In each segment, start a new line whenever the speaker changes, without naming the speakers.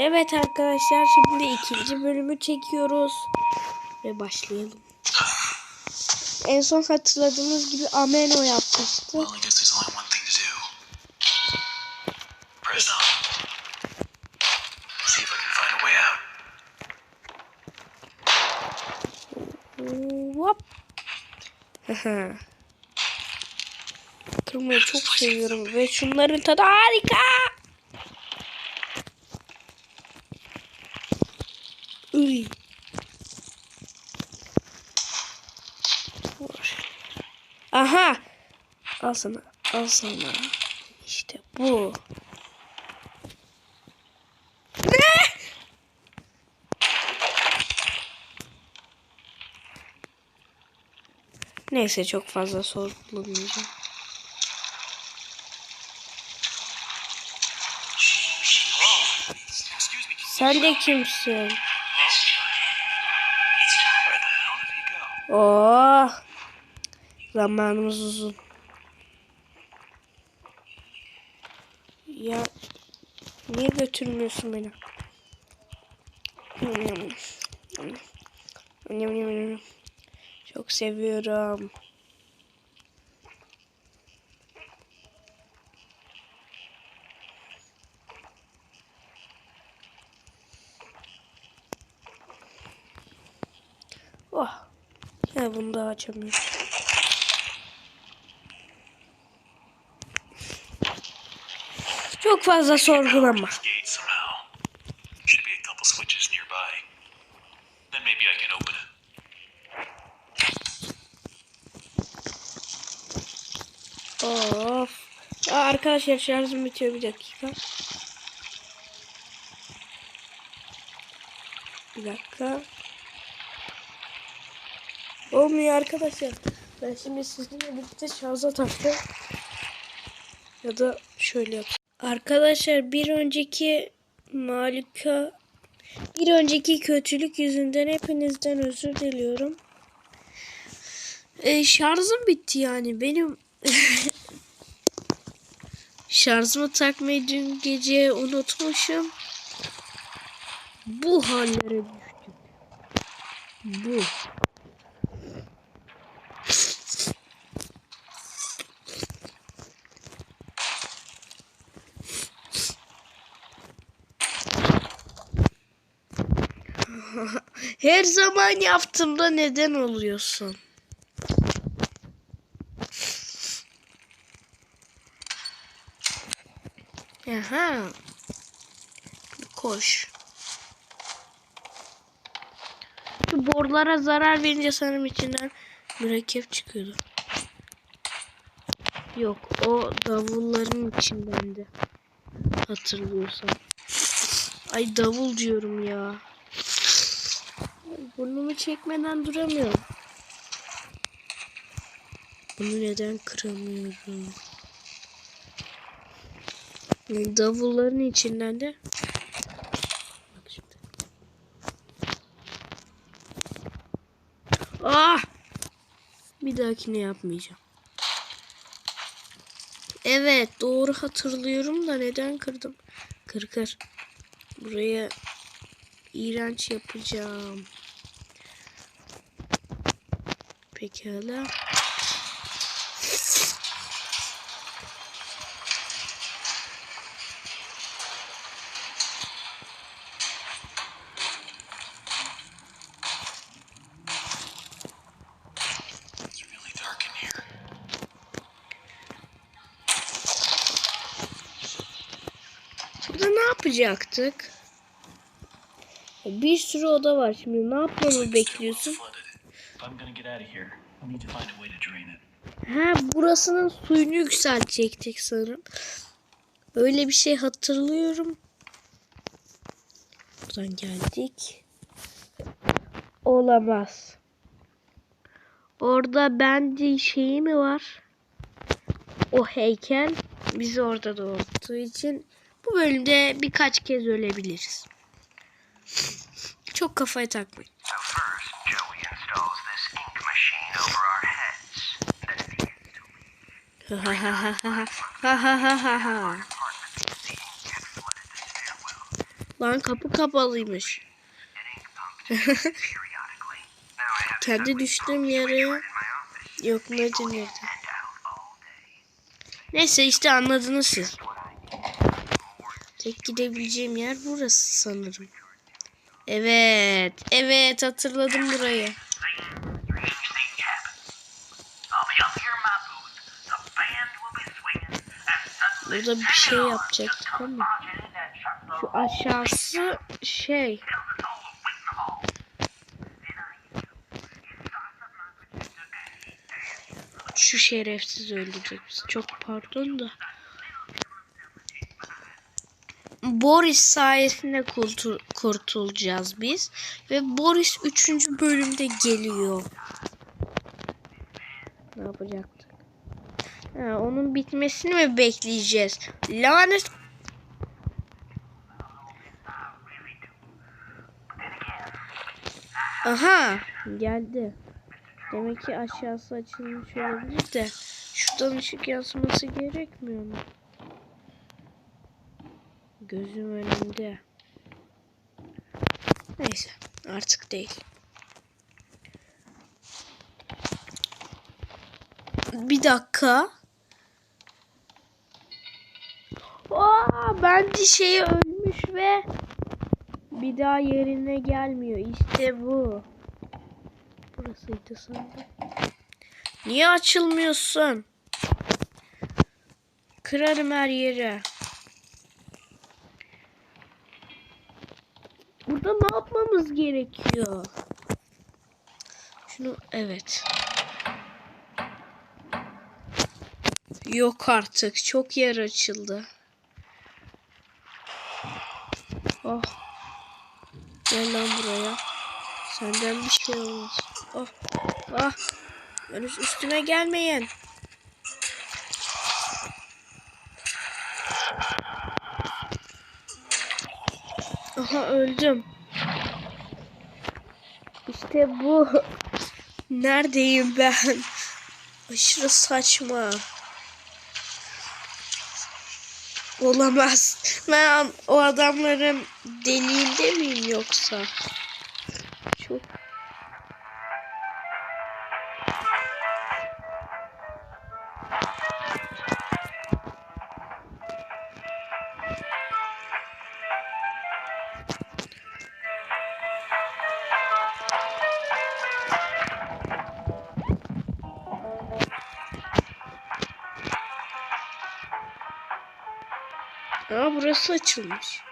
Evet arkadaşlar şimdi ikinci bölümü çekiyoruz. Ve başlayalım. En son hatırladığımız gibi Ameno
yapmıştı.
Hop. Kırmayı çok seviyorum ve şunların tadı harika. Uy. Aha. Al sana. Al sana. İşte bu. Ne? Neyse çok fazla sorgulamayacağım. Sen de kimsin? Oh. Zamanımız uzun. Ya niye götürmüyorsun beni? Çok seviyorum. Oh. He bunu da açamıyorum. Çok fazla sorgulama. Of. Aa, arkadaşlar şarjım bitiyor bir dakika. Bir dakika. Olmuyor arkadaşlar. Ben şimdi sizinle birlikte şarja taktım. Ya da şöyle yap. Arkadaşlar bir önceki malika bir önceki kötülük yüzünden hepinizden özür diliyorum. E, şarjım bitti yani. Benim Şarjımı takmayı dün gece unutmuşum. Bu hallere düştüm. Bu. Her zaman yaptığımda neden oluyorsun? Aha. Koş. Şu borlara zarar verince sanırım içinden mürekkep çıkıyordu. Yok o davulların içindendi. Hatırlıyorsam. Ay davul diyorum ya. Burnumu çekmeden duramıyorum. Bunu neden kıramıyorum? Davulların içinden de Bak şimdi. Ah! Bir dahakine yapmayacağım. Evet doğru hatırlıyorum da neden kırdım? Kır kır. Buraya iğrenç yapacağım. Pekala. Burada ne yapacaktık? Bir sürü oda var. Şimdi ne yapmamı bekliyorsun? Ha burasının suyunu yükseltecektik sanırım. Öyle bir şey hatırlıyorum. Buradan geldik. Olamaz. Orada bendi şeyi mi var? O heykel bizi orada doğurduğu için bu bölümde birkaç kez ölebiliriz. Çok kafaya takmayın. Lan kapı kapalıymış. Kendi düştüğüm yere yok
nerede?
Neyse işte anladınız siz. Tek gidebileceğim yer burası sanırım. Evet. Evet hatırladım burayı. Burada bir şey yapacaktık ama. Şu aşağısı şey. Şu şerefsiz öldürecek bizi. Çok pardon da. Boris sayesinde kurtul- kurtulacağız biz. Ve Boris 3. bölümde geliyor. Ne yapacaktık? Ha, onun bitmesini mi bekleyeceğiz? Lanet. Aha geldi. Demek ki aşağısı açılmış olabilir de şuradan ışık yansıması gerekmiyor mu? Gözüm önünde. Neyse artık değil. Bir dakika. Aa, bence şey ölmüş ve bir daha yerine gelmiyor. İşte bu. Burasıydı sandım. Niye açılmıyorsun? Kırarım her yere. Burada ne yapmamız gerekiyor? Şunu evet. Yok artık. Çok yer açıldı. Oh. Gel lan buraya. Senden bir şey olmaz. Oh. Ah. Ben üst- üstüme gelmeyin. Aha öldüm. İşte bu. Neredeyim ben? Aşırı saçma. Olamaz. Ben o adamların deliğinde miyim yoksa? Aa burası açılmış.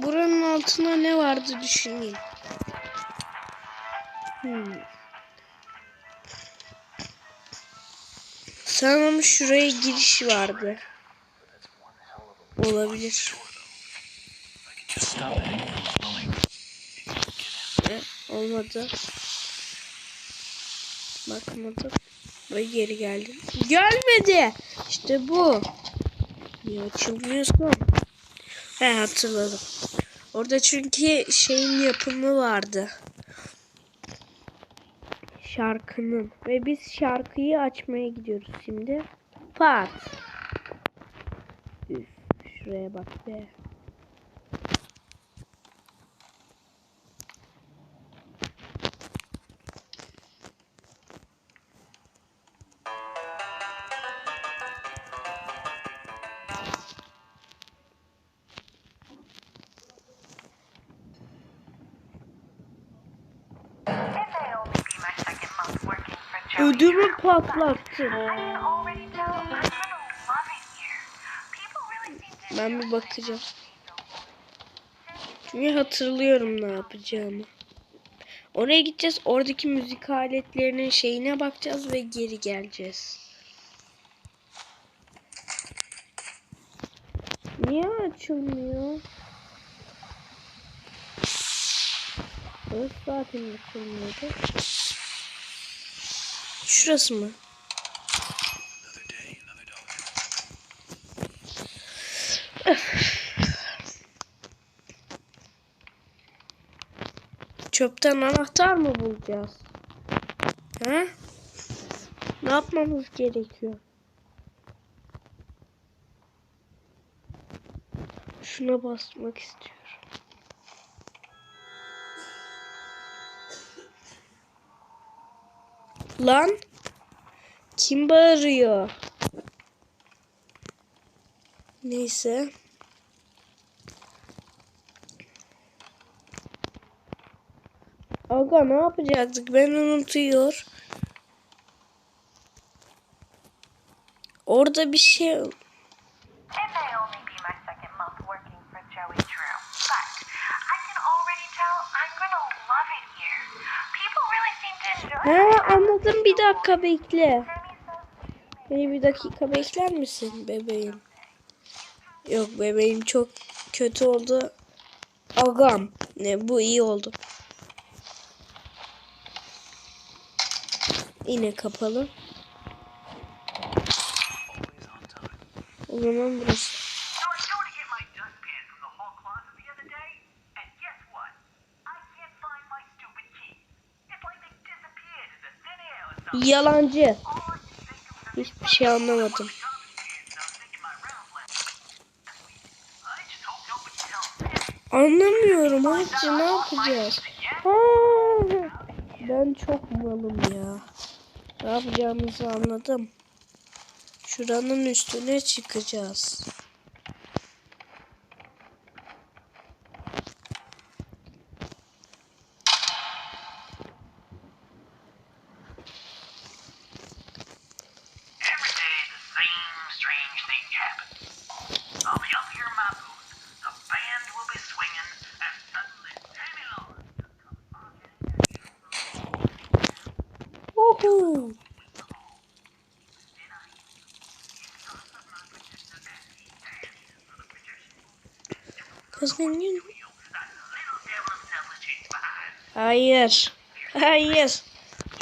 Buranın altına ne vardı düşüneyim. Hmm. Sanırım şuraya giriş vardı. Olabilir. Olmadı. Bakmadım. Ve geri geldim. Gelmedi. İşte bu. Niye açılmıyorsun? He hatırladım. Orada çünkü şeyin yapımı vardı. Şarkının. Ve biz şarkıyı açmaya gidiyoruz şimdi. Pat. Üf, şuraya bak be.
To
Ben bir bakacağım. Çünkü hatırlıyorum ne yapacağımı. Oraya gideceğiz. Oradaki müzik aletlerinin şeyine bakacağız ve geri geleceğiz. Niye açılmıyor? Burası zaten açılmıyordu. Şurası mı? Çöpten anahtar mı bulacağız? Ha? Ne yapmamız gerekiyor? Şuna basmak istiyorum. Lan kim bağırıyor? Neyse. Aga ne yapacaktık? Ben unutuyor. Orada bir şey anladım bir dakika bekle. Beni bir dakika bekler misin bebeğim? Yok bebeğim çok kötü oldu. Agam. Ne bu iyi oldu. Yine kapalı. O zaman burası.
Hope nobody tells me.
Anlamıyorum hacı ne yapacağız? Ha, ben çok malım ya. Ne yapacağımızı anladım. Şuranın üstüne çıkacağız.
Behind.
Hayır. Hayır.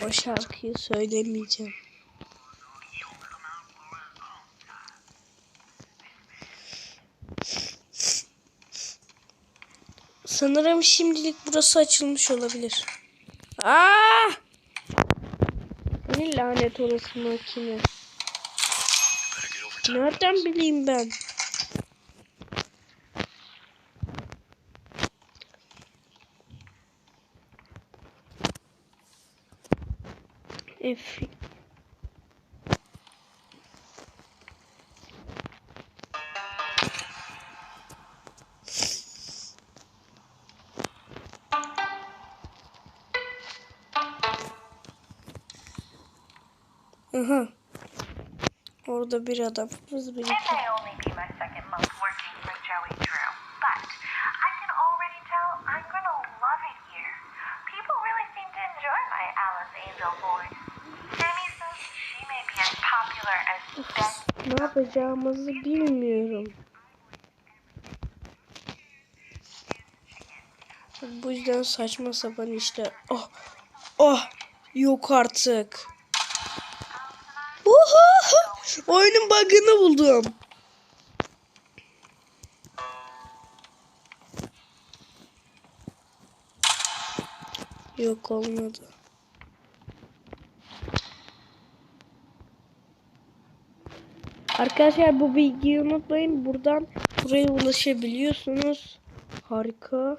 O şarkıyı söylemeyeceğim. Sanırım şimdilik burası açılmış olabilir. Aa! Ne lanet olası makine. Nereden bileyim ben? F Aha. Orada bir adam. Hız yapacağımızı bilmiyorum. Bu yüzden saçma sapan işte. Oh, oh, yok artık. Uhu! Oyunun bug'ını buldum. Yok olmadı. Arkadaşlar bu bilgiyi unutmayın. Buradan buraya ulaşabiliyorsunuz. Harika.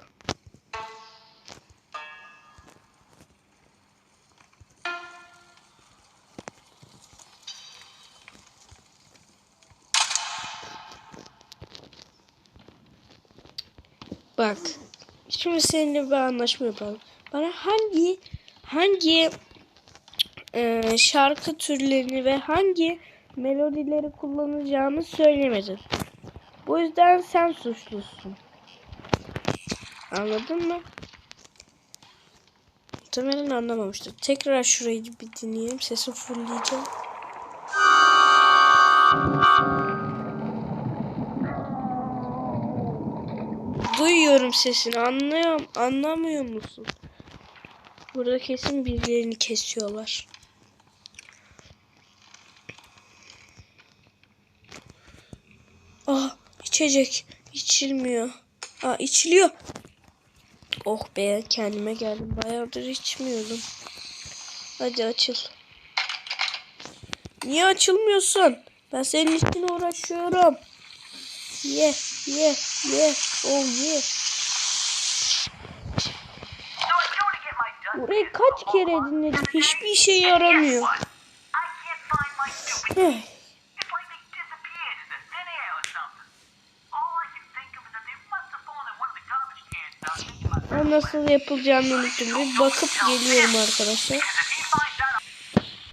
Bak. Şimdi seninle bir anlaşma yapalım. Bana hangi hangi e, şarkı türlerini ve hangi melodileri kullanacağımı söylemedin. Bu yüzden sen suçlusun. Anladın mı? Muhtemelen anlamamıştır. Tekrar şurayı bir dinleyelim. Sesi fullleyeceğim. Duyuyorum sesini. Anlıyorum. Anlamıyor musun? Burada kesin birilerini kesiyorlar. Ah içecek. İçilmiyor. Aa içiliyor. Oh be kendime geldim. Bayağıdır içmiyordum. Hadi açıl. Niye açılmıyorsun? Ben senin için uğraşıyorum. Ye ye ye. Oh ye. Burayı kaç kere dinledim. Hiçbir
guess
yaramıyor. O nasıl yapılacağını unuttum. Bir bakıp geliyorum arkadaşlar.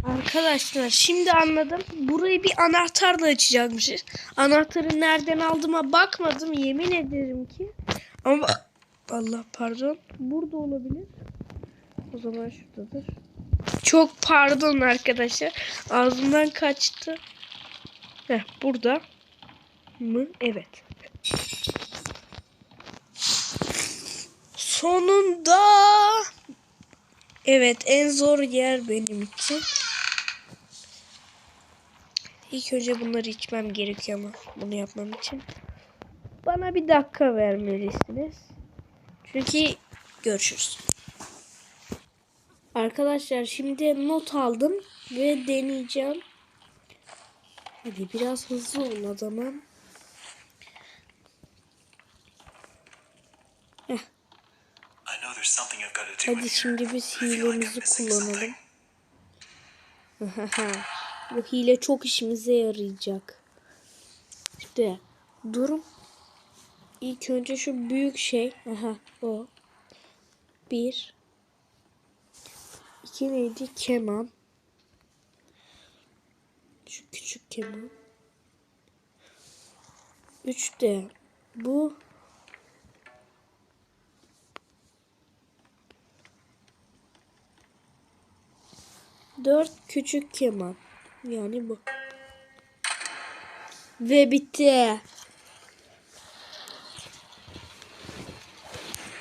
Arkadaşlar şimdi anladım. Burayı bir anahtarla açacakmışız. Anahtarı nereden aldığıma bakmadım. Yemin ederim ki. Ama Allah pardon. Burada olabilir. O zaman şuradadır. Çok pardon arkadaşlar. Ağzımdan kaçtı. Heh, burada mı? Evet. Sonunda. Evet en zor yer benim için. İlk önce bunları içmem gerekiyor ama bunu yapmam için. Bana bir dakika vermelisiniz. Çünkü görüşürüz. Arkadaşlar şimdi not aldım ve deneyeceğim. Hadi biraz hızlı olun o zaman. Hadi şimdi biz hilemizi kullanalım. Bu hile çok işimize yarayacak. İşte durum. İlk önce şu büyük şey. Aha o. Bir. İki neydi? Keman. Şu küçük keman. Üç de bu. Dört küçük keman. Yani bu. Ve bitti.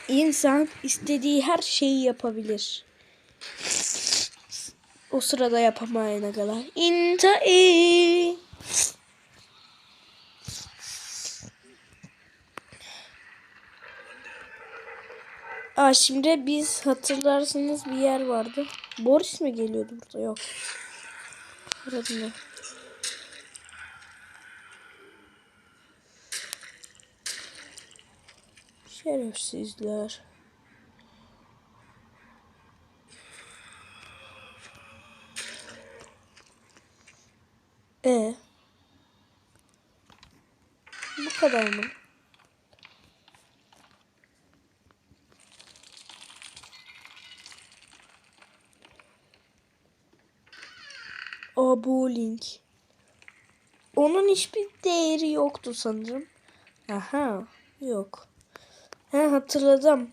İnsan istediği her şeyi yapabilir. O sırada yapamayana kadar. İntai. Aa şimdi biz hatırlarsınız bir yer vardı. Boris mi geliyordu burada? Yok. Burada mı? Şerefsizler. E Bu kadar mı? Aa bowling. Onun hiçbir değeri yoktu sanırım. Aha yok. He hatırladım.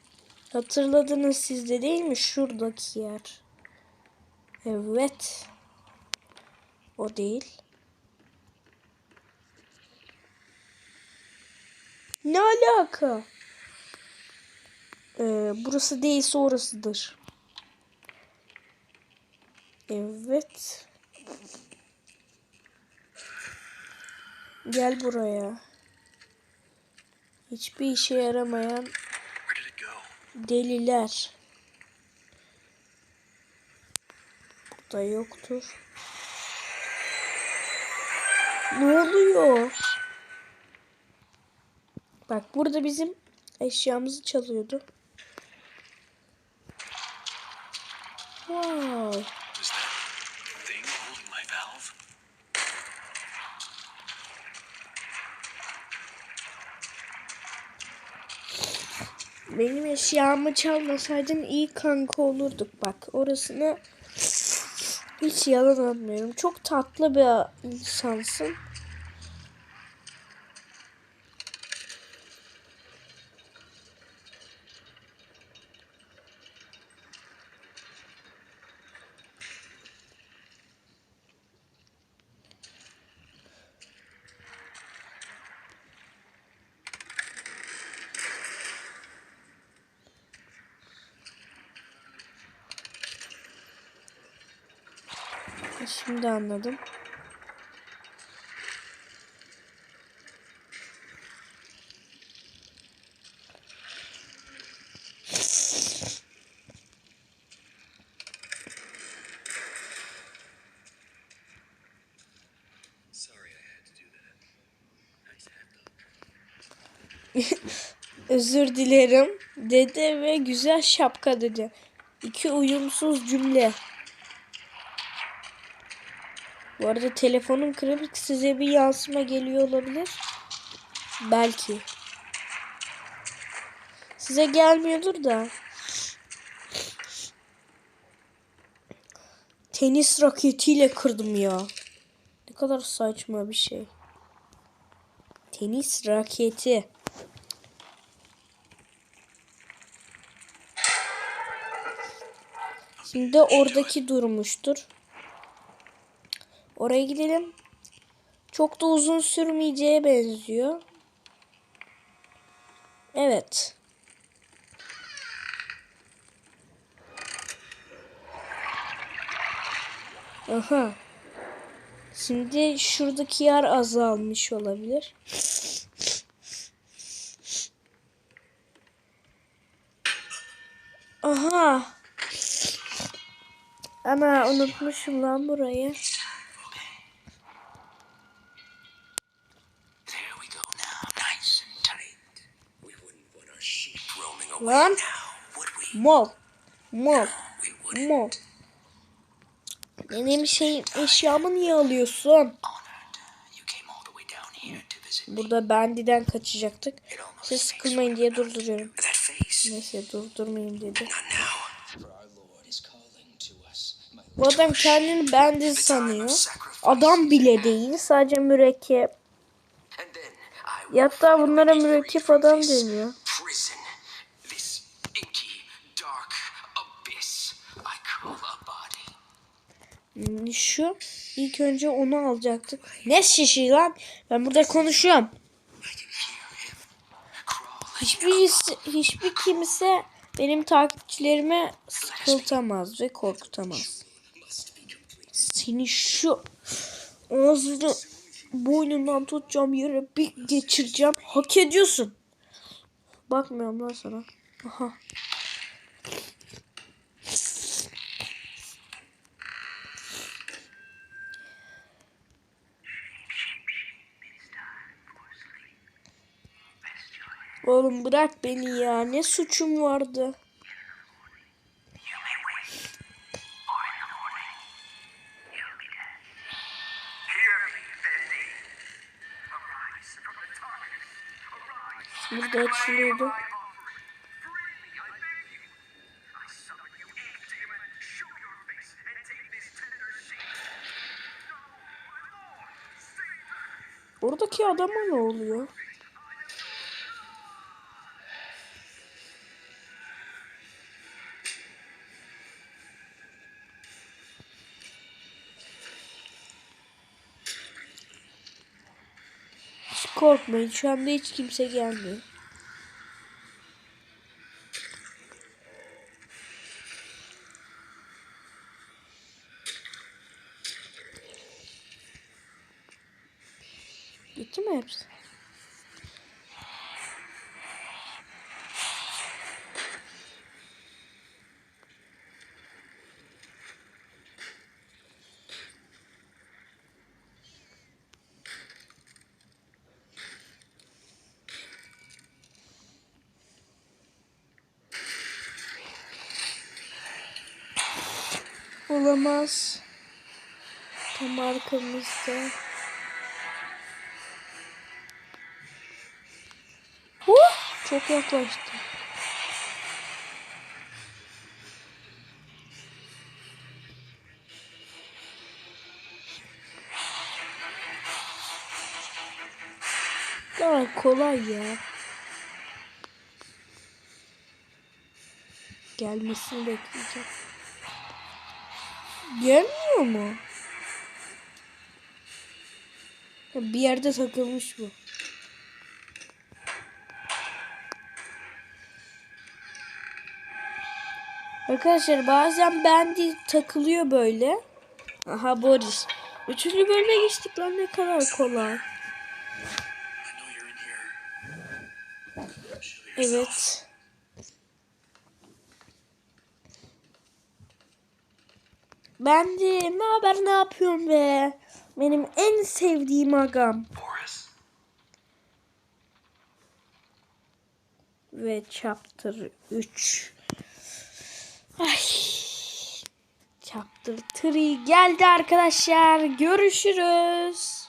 Hatırladınız siz de değil mi? Şuradaki yer. Evet. O değil. Ne alaka? Ee, burası değilse orasıdır. Evet. Gel buraya. Hiçbir işe yaramayan deliler. Burada yoktur. Ne oluyor? Bak burada bizim eşyamızı çalıyordu. Wow.
Holding my valve?
Benim eşyamı çalmasaydın iyi kanka olurduk bak. Orasını hiç yalan atmıyorum. Çok tatlı bir insansın. Onu anladım. Özür dilerim dedi ve güzel şapka dedi. İki uyumsuz cümle. Bu arada telefonum kırık size bir yansıma geliyor olabilir. Belki. Size gelmiyordur da. Tenis raketiyle kırdım ya. Ne kadar saçma bir şey. Tenis raketi. Şimdi oradaki durmuştur. Oraya gidelim. Çok da uzun sürmeyeceğe benziyor. Evet. Aha. Şimdi şuradaki yer azalmış olabilir. Aha. Ana unutmuşum lan burayı. Lan. Mol. Mol. Mol. Benim şey eşyamı niye alıyorsun? Burada Bendi'den kaçacaktık. Siz sıkılmayın diye durduruyorum. Neyse durdurmayayım dedi. Bu adam kendini Bendi sanıyor. Adam bile değil. Sadece mürekkep.
Finally
bunlara mürekkep adam deniyor. Şu ilk önce onu alacaktık. Ne şişi lan? Ben burada konuşuyorum. Hiçbir hiçbir kimse benim takipçilerime sıkıltamaz ve korkutamaz. Seni şu ağzını boynundan tutacağım yere bir geçireceğim. Hak ediyorsun. Bakmıyorum lan sana. Aha. Oğlum bırak beni ya. Ne suçum vardı?
You may wait, or in the
Hiç korkmayın. Şu anda hiç kimse gelmiyor. Olamaz. Tam arkamızda. Huh! Çok yaklaştı. Daha kolay ya. Gelmesini bekleyeceğim. Gelmiyor mu? Bir yerde takılmış bu. Arkadaşlar bazen bendi takılıyor böyle. Aha Boris. Üçüncü bölüme geçtik lan ne kadar kolay. Evet. Ben de ne haber ne yapıyorsun be? Benim en sevdiğim agam. Ve chapter 3. Ay. Chapter 3 geldi arkadaşlar. Görüşürüz.